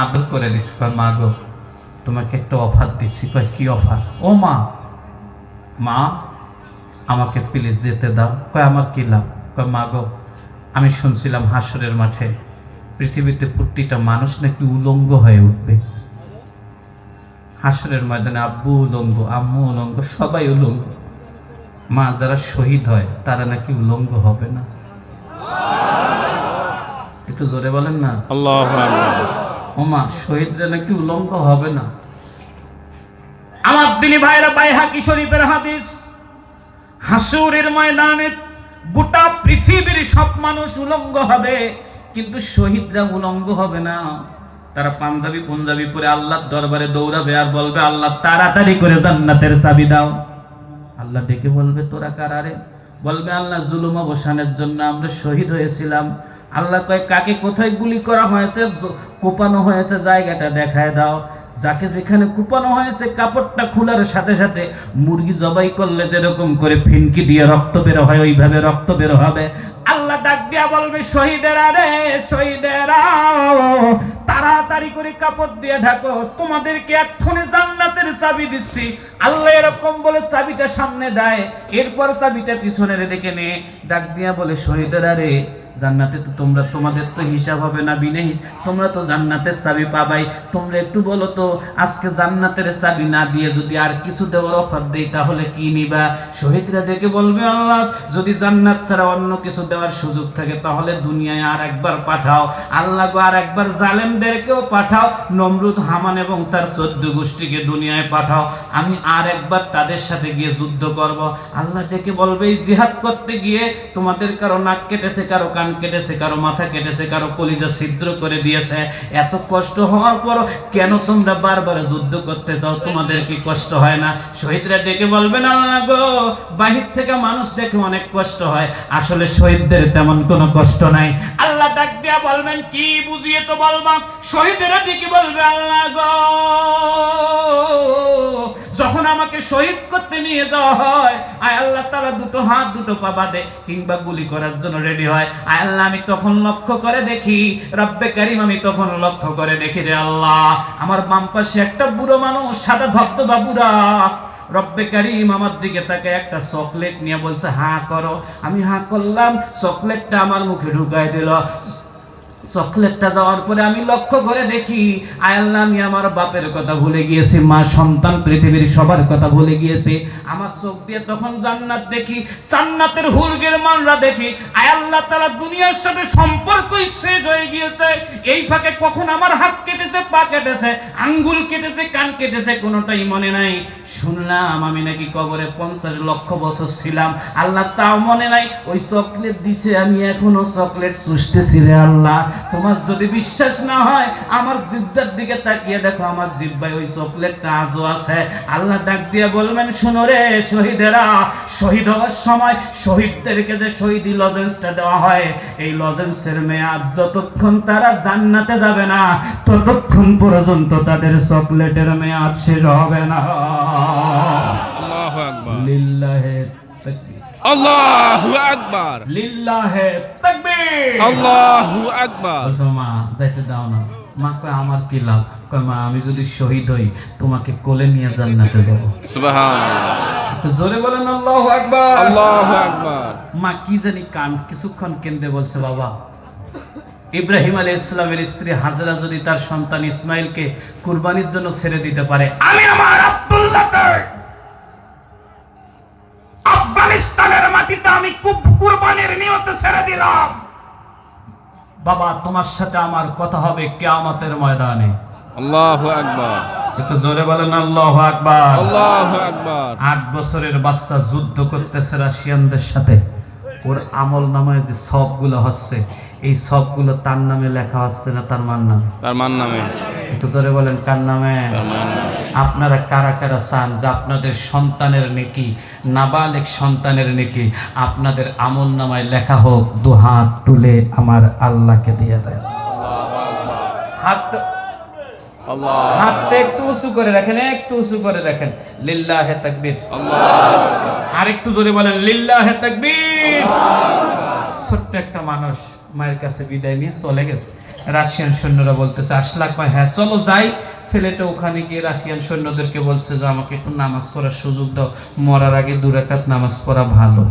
আদর করে দিছি, কয়, মা গো, তোমাকে একটা অফার দিচ্ছি। কয়, কি অফার? ও মা মা, আমাকে প্লিজ যেতে দাও। কয়, আমার কি লাভ? কয়, মা গো, আমি শুনছিলাম হাসরের মাঠে পৃথিবীতে প্রতিটা মানুষ নাকি উলঙ্গ হয়ে উঠবে। হাসরের ময়দানে আব্বু উলঙ্গ, আম্মু উলঙ্গ, সবাই উলঙ্গ। মা, যারা শহীদ হয়, তারা নাকি উলঙ্গ হবে না? একটু জোরে বলেন না? আল্লাহ আকবার ও মা শহীদরা নাকি উলঙ্গ হবে না। আমার দিনী ভাইরা বাইহাকি শরীফের হাদিস। হাসুরের ময়দানে গোটা পৃথিবীর সব মানুষ উলঙ্গ হবে, কিন্তু শহীদরা উলঙ্গ হবে না। তারা পাঞ্জাবি পঞ্জাবি পরে আল্লাহর দরবারে দৌড়াবে আর বলবে, আল্লাহ, তাড়াতাড়ি করে জান্নাতের চাবি দাও। আল্লাহ ডেকে বলবে, তোরা কারারে? বলবে, আল্লাহ, জুলুম অবসানের জন্য আমরা শহীদ হয়েছিলাম। আল্লাহ কয়, কাকে কোথায় গুলি করা হয়েছে কোপানো হয়েছে জায়গাটা দেখায় দাও। যাকে যেখানে কুপানো হয়েছে, কাপড়টা খোলার সাথে সাথে মুরগি জবাই করলে যেরকম করে ফিনকি দিয়ে রক্ত বের হয়, ওইভাবে রক্ত বের হবে। আল্লাহ ডাক দিয়া বলবে, শহীদেরা রে, শহীদেরা, তাড়াতাড়ি করে কাপড় দিয়ে ঢাকো, তোমাদেরকে এক্ষুনি জান্নাতের চাবি দিচ্ছি। আল্লাহ এরকম বলে চাবিটা সামনে দেয়, এরপর চাবিটা পিছনের দিকে নিয়ে ডাক দিয়া বলে, শহীদেরা রে, জান্নাতে তো তোমরা, তোমাদের তো হিসাব হবে না বিনে তোমরা তো জান্নাতের চাবি পাবাই। তোমরা একটু বলো তো, আজকে জান্নাতের চাবি না দিয়ে যদি আর কিছু দেওয়ার অফার দেই, তাহলে কি নিবা? শহীদরা দেখে বলবে, আল্লাহ, যদি জান্নাত ছাড়া অন্য কিছু দেওয়ার সুযোগ থাকে, তাহলে দুনিয়ায় আর একবার পাঠাও। আল্লাহ আর একবার জালেমদেরকেও পাঠাও। নমরুদ, হামান এবং তার চোদ্দ গোষ্ঠীকে দুনিয়ায় পাঠাও। আমি আর একবার তাদের সাথে গিয়ে যুদ্ধ করব। আল্লাহ ডেকে বলবে জিহাদ করতে গিয়ে তোমাদের কারও নাক কেটেছে, কারও কান কেটেছে, কারও মাথা কেটেছে, কারও কলিজা ছিদ্র করে দিয়েছে। এত কষ্ট হওয়ার পর কেন তোমরা বারবার যুদ্ধ করতে চাও তোমাদের কি কষ্ট হয় না? শহীদরা ডেকে বলবেন আল্লাহ গো, বাহির থেকে মানুষ দেখে অনেক কষ্ট হয়। আসলে শহীদদের তেমন কোনো কষ্ট নাই। আল্লাহ ডাক দিয়া বলবেন, কি বুঝিয়ে তো বলবা? শহীদেরা ডেকে বলবে, আল্লাহ গো আমাকে শহীদ করতে নিয়ে যাওয়া হয়। আয় আল্লাহ, তারা দুটো হাত, দুটো পা বাঁধে, কিংবা গুলি করার জন্য রেডি হয়। আয় আল্লাহ, আমি তখন লক্ষ্য করে দেখি, রব্বে কারিম, আমি তখন লক্ষ্য করে দেখি রে আল্লাহ। আমার বাম পাশে একটা বুড়ো মানুষ, সাদা ধবধবা বুড়া রব্বে কারিম আমার দিকে তাকে একটা চকলেট নিয়ে বলছে, হা করো। আমি হা করলাম চকলেটটা আমার মুখে ঢুকাই দিল। চকলেটটা যাওয়ার পরে আমি লক্ষ্য করে দেখি আয়াল্লাহ আমি আমার বাপের কথা ভুলে গিয়েছি, মা সন্তান পৃথিবীর সবার কথা ভুলে গিয়েছে। আমার চোখ দিয়ে তখন জান্নাত দেখি, জান্নাতের হুরগের মানরা দেখি আয়াল্লাহ তারা দুনিয়ার সাথে সম্পর্কই শেষ হয়ে গিয়েছে। এই ফাঁকে কখন আমার হাত কেটেছে, পা কেটেছে, আঙ্গুল কেটেছে, কান কেটেছে, কোনোটাই মনে নাই। শুনলাম আমি নাকি কবরে পঞ্চাশ লক্ষ বছর ছিলাম। আল্লাহ তাও মনে নাই, ওই চকলেট দিছে, আমি এখনও চকলেট চুষতেছি রে আল্লাহ। তোমার যদি বিশ্বাস না হয়, আমার জিব্বার দিকে তাকিয়ে দেখো, আমার জিব্বায় ওই চকলেটটা আজও আছে। আল্লাহ ডাক দিয়ে বলবেন, শোনো রে শহীদেরা, শহীদ হওয়ার সময় শহীদদেরকে যে শহীদি লজেন্সটা দেওয়া হয়। এই লজেন্সের মেয়াদ যতক্ষণ তারা জান্নাতে যাবে না ততক্ষণ পর্যন্ত তাদের চকলেটের মেয়াদ শেষ হবে না। লিল্লাহে তাকবীর। আকবার। লিল্লাহে তাকবীর। আল্লাহ আকবার। মা যাইতে দাও না। মা কয় আমার কি লাভ? কয় মা আমি যদি শহীদ হই তোমাকে কোলে নিয়ে জান্নাতে যাব। সুবহানাল্লাহ। জোরে বলেন আল্লাহু আকবার। আল্লাহু আকবার। মা কি জানি কান কিছুক্ষণ কেন্দ্রে বলছে বাবা ইব্রাহিম আলী ইসলামের স্ত্রী হাজরা যদি তার সন্তান ইসমাইলকে কুরবানির জন্য ছেড়ে দিতে পারে আমি আমার আফগানিস্তানের মাটিতে আমি কুরবানির নিয়তে ছেড়ে দিলাম। বাবা তোমার সাথে আমার কথা হবে কিয়ামতের ময়দানে। আল্লাহু আকবার। একটু জোরে বলেন আল্লাহ আকবার। আল্লাহু আকবার। আট বছরের বাচ্চা যুদ্ধ করতেছে রাশিয়ানদের সাথে। ওর আমল নামায় যে সবগুলো হচ্ছে এই সবগুলো তার নামে লেখা হচ্ছে না তার মান নামে? তার মান নামে। একটু ধরে বলেন কার নামে? তার নামে। আপনারা কারা কারা চান যে আপনাদের সন্তানের নেকি নাবালেক সন্তানের নেকি আপনাদের আমল নামায় লেখা হোক দু হাত তুলে আমার আল্লাহকে দিয়ে দেয় হাত আল্লাহ হাতটা একটু উঁচু করে রাখেন একটু উঁচু করে রাখেন। লিল্লাহে তাকবীর। আল্লাহ। আর একটু জোরে বলেন লিল্লাহে তাকবীর। ছোট্ট একটা মানুষ মায়ের কাছে বিদায় নিয়ে চলে গেছে। রাশিয়ান সৈন্যরা বলতেছে আসলাক ভাই হ্যাঁ চলো যাই। ছেলেটা ওখানে গিয়ে রাশিয়ান সৈন্যদেরকে বলছে যে আমাকে একটু নামাজ পড়ার সুযোগ দাও। মরার আগে দুরাকাত নামাজ পড়া ভালো।